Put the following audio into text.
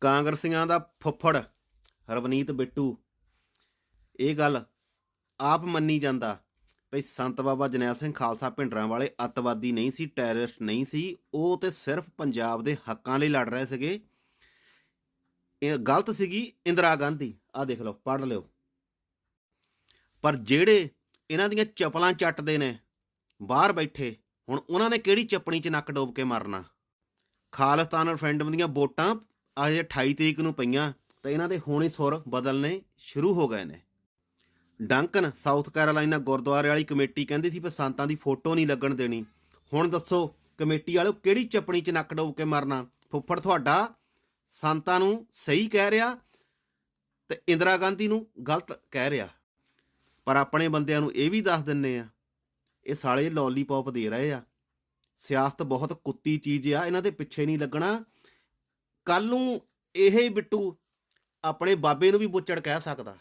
ਕਾਂਗਰਸੀਆਂ ਦਾ ਫੁੱਫੜ ਹਰਵਨੀਤ ਬਿੱਟੂ। ਇਹ ਗੱਲ ਆਪ ਮੰਨੀ ਜਾਂਦਾ ਭਈ ਸੰਤ ਬਾਬਾ ਜਨੈਲ ਸਿੰਘ ਖਾਲਸਾ ਭਿੰਡਰਾਂ ਵਾਲੇ ਅੱਤਵਾਦੀ ਨਹੀਂ ਸੀ, ਟੈਰਰਿਸਟ ਨਹੀਂ ਸੀ, ਉਹ ਤੇ ਸਿਰਫ ਪੰਜਾਬ ਦੇ ਹੱਕਾਂ ਲਈ ਲੜ ਰਹੇ ਸੀਗੇ। ਇਹ ਗਲਤ ਸੀਗੀ ਇੰਦਰਾ ਗਾਂਧੀ। ਆ ਦੇਖ ਲਓ, ਪੜ੍ਹ ਲਿਓ। ਪਰ ਜਿਹੜੇ ਇਹਨਾਂ ਦੀਆਂ ਚਪਲਾਂ ਚੱਟਦੇ ਨੇ, ਬਾਹਰ ਬੈਠੇ, ਹੁਣ ਉਹਨਾਂ ਨੇ ਕਿਹੜੀ ਚੱਪਣੀ 'ਚ ਨੱਕ ਡੋਬ ਕੇ ਮਰਨਾ? ਖਾਲਿਸਤਾਨ ਰੈਫਰੈਂਡਮ ਦੀਆਂ ਵੋਟਾਂ ਅਜੇ 28 ਤਰੀਕ ਨੂੰ ਪਈਆਂ ਤਾਂ ਇਹਨਾਂ ਦੇ ਹੁਣੇ ਸੁਰ ਬਦਲਨੇ ਸ਼ੁਰੂ ਹੋ ਗਏ ਨੇ। ਡੰਕਨ, ਸਾਊਥ ਕੈਰੋਲਾਈਨਾ ਗੁਰਦੁਆਰੇ ਵਾਲੀ ਕਮੇਟੀ ਕਹਿੰਦੀ ਸੀ ਵੀ ਸੰਤਾਂ ਦੀ ਫੋਟੋ ਨਹੀਂ ਲੱਗਣ ਦੇਣੀ। ਹੁਣ ਦੱਸੋ, ਕਮੇਟੀ ਵਾਲਿਓ ਕਿਹੜੀ ਚੱਪਣੀ 'ਚ ਨੱਕ ਡੋਬ ਕੇ ਮਰਨਾ? ਫੁੱਫੜ ਤੁਹਾਡਾ ਸੰਤਾਂ ਨੂੰ ਸਹੀ ਕਹਿ ਰਿਹਾ ਤੇ ਇੰਦਰਾ ਗਾਂਧੀ ਨੂੰ ਗਲਤ ਕਹਿ ਰਿਹਾ। ਪਰ ਆਪਣੇ ਬੰਦਿਆਂ ਨੂੰ ਇਹ ਵੀ ਦੱਸ ਦਿੰਨੇ ਆ, ਇਹ ਸਾਲੇ ਲੋਲੀਪੌਪ ਦੇ ਰਹੇ ਆ। ਸਿਆਸਤ ਬਹੁਤ ਕੁੱਤੀ ਚੀਜ਼ ਆ, ਇਹਨਾਂ ਦੇ ਪਿੱਛੇ ਨਹੀਂ ਲੱਗਣਾ। ਕੱਲ ਨੂੰ ਇਹ ਬਿੱਟੂ ਆਪਣੇ ਬਾਬੇ ਨੂੰ ਵੀ ਬੁੱਚੜ ਕਹਿ ਸਕਦਾ।